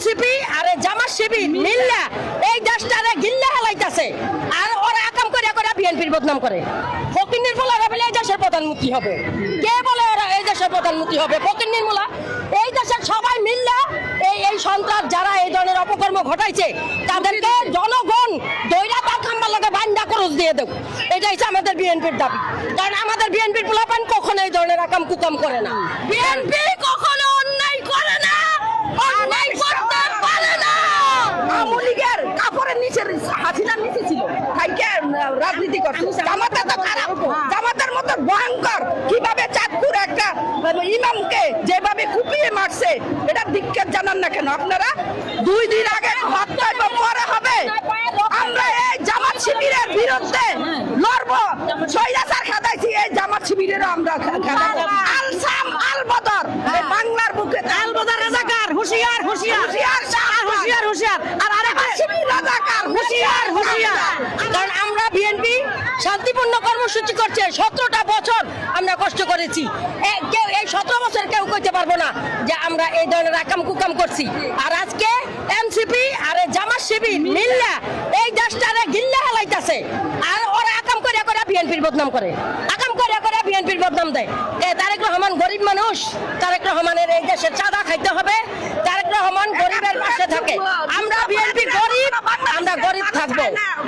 NCP আর জামাত শিবির মিল্লা, এই দেশটারে গিল্লা হেলাইতাছে। আর ওরা আকাম করে করে বিএনপির বদনাম করে। ফকিন্নির মোলারা বলে এই দেশের প্রধানমন্ত্রী হবে। কে বলে ওরা এই দেশের প্রধানমন্ত্রী হবে? ফকিন্নির মোলা, এই দেশের সবাই মিল্লা, এই এই সন্ত্রাস যারা এই ধরনের অপকর্ম ঘটাইছে, তাদেরকে জনগণ দৈরা বা খাম্বার লগে বান্ডা খরচ দিয়ে দেব। এটা হচ্ছে আমাদের বিএনপির দাবি। কারণ আমাদের বিএনপির পোলাপান কখনো এই ধরনের আকাম কুকাম করে না। বিএনপি কখনো অন্যায় করে না অন্যায় করতে পারে না আওয়ামী লীগের নিচে হাসিনার নিচে ছিল। থাইকে রাজনীতি করছে। জামাতে তো খারাপ। জামাতের মতো ভয়ঙ্কর। কীভাবে চাঁদপুর একটা ইমামকে যেভাবে কুপিয়ে মারছে এটা দিককে জানান না কেন? আপনারা দুই দিন আগে হত্যায় বা পরে হবে। আমরা এই জামাত শিবিরের বিরুদ্ধে লড়বো। সৈরাচার খাদাইছি এই জামাত শিবিরেরও আমরা আল সাম আল বদর বাংলার বুকে আল বদর রাজাকার হুশিয়ার হুশিয়ার। হুশিয়ার হুশিয়ার হুশিয়ার। আর শিবির রাজাকার হুশিয়ার হুশিয়ার কারণ আমরা বিএনপি শান্তিপূর্ণ কর্মসূচি করছে। সতেরোটা বছর আমরা কষ্ট করেছি। কেউ এই সতেরো বছর কেউ কইতে পারব না যে আমরা এই ধরনের আকাম কুকাম করছি। আর আজকে এমসিপি আর জামাত শিবির মিল্লা এই দেশটারে গিল্লা হেলাইতাছে। আর ওরা আকাম করে করে বিএনপির বদনাম করে। আকাম করে করে বিএনপির বদনাম দেয়। এ, তারেক রহমান গরিব মানুষ। তারেক রহমানের এই দেশে চাঁদা খাইতে হবে। তারেক রহমান গরিবের পাশে থাকে। আমরা বিএনপি গরিব, আমরা গরিব থাকব।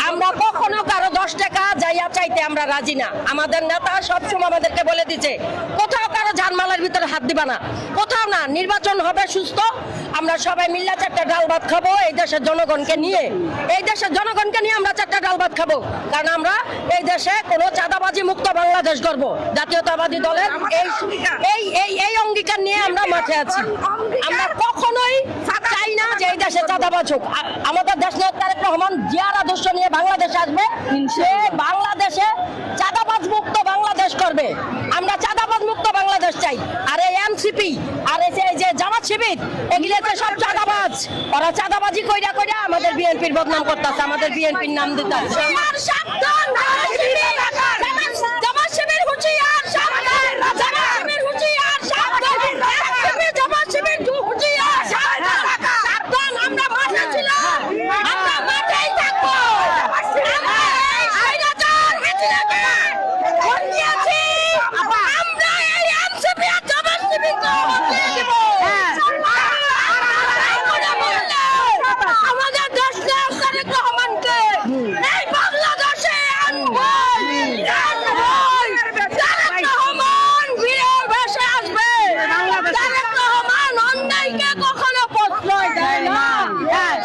আমরা কখনো কারও দশ টাকা যাইয়া চাইতে আমরা রাজি না। আমাদের নেতা সবসময় আমাদেরকে বলে দিচ্ছে কোথাও জানমালের ভিতরে হাত দিবা না। কোথাও না, নির্বাচন হবে, সুস্থ। আমরা সবাই মিল্লা চারটা ডাল ভাত খাব এই দেশের জনগণকে নিয়ে। এই দেশের জনগণকে নিয়ে আমরা চারটা ডাল ভাত খাব। কারণ আমরা এই দেশে কোনো চাঁদাবাজি মুক্ত বাংলাদেশ গর্ব জাতীয়তাবাদী দলের এই এই এই অঙ্গীকার নিয়ে আমরা মাঠে আছি। আমরা কখনোই চাই না যে এই দেশে চাঁদাবাজ হোক। আমাদের দেশ নায়ক তারেক রহমান জিয়ার আদর্শ নিয়ে বাংলাদেশে আসবে। সে বাংলাদেশে চাঁদাবাজ মুক্ত বাংলাদেশ করবে আমরা চাঁদাবাজ মুক্ত বাংলাদেশ চাই আর এই এনসিপি আর এসে যে- জামাত শিবির, এগুলো হচ্ছে সব চাঁদাবাজ। ওরা চাঁদাবাজি কইরা কইরা আমাদের বিএনপির বদনাম করতেছে, আমাদের বিএনপির নাম দিতেছে সাবধান জামাত শিবির হুঁশিয়ার সাবধান জামাত শিবির হুঁশিয়ার সাবধান এনসিপি জামাত শিবির হুঁশিয়ার সাবধান আমরা মাঠে ছিলাম আমরা মাঠেই থাকব আমরা এই স্বৈরাচার হাসিনাকে হটিয়েছি আমরা এই এনসিপি আর জামাত শিবিরকে হটিয়ে দিব আমাদের দেশ নায়ক তারেক রহমানকে এই বাংলাদেশে আনবই আনবই তারেক রহমান বীরের বেশে আসবে তারেক রহমান অন্যায়কে কখনো প্রশ্রয় দেয় না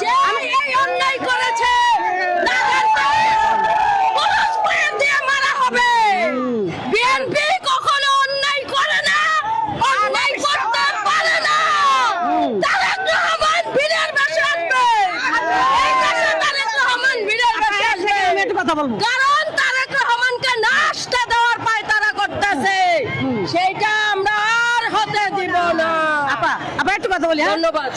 যে এই অন্যায় করেছে তাদেরকে পুলিশ ফাঁড়ি দিয়ে মারা হবে বিএনপি কখনো অন্যায় করে না অন্যায় করতে পারে না তারেক রহমান বীরের বেশে আসবে এই দেশে তারেক রহমান বীরের বেশে আসবে কথা বলব? কারণ তারেক রহমানকে নাশটা দেওয়ার পায় তারা করতেছে। সেইটা আমরা আর হতে দিব না। আপা আপা একটু কথা বলি হ্যাঁ? ধন্যবাদ।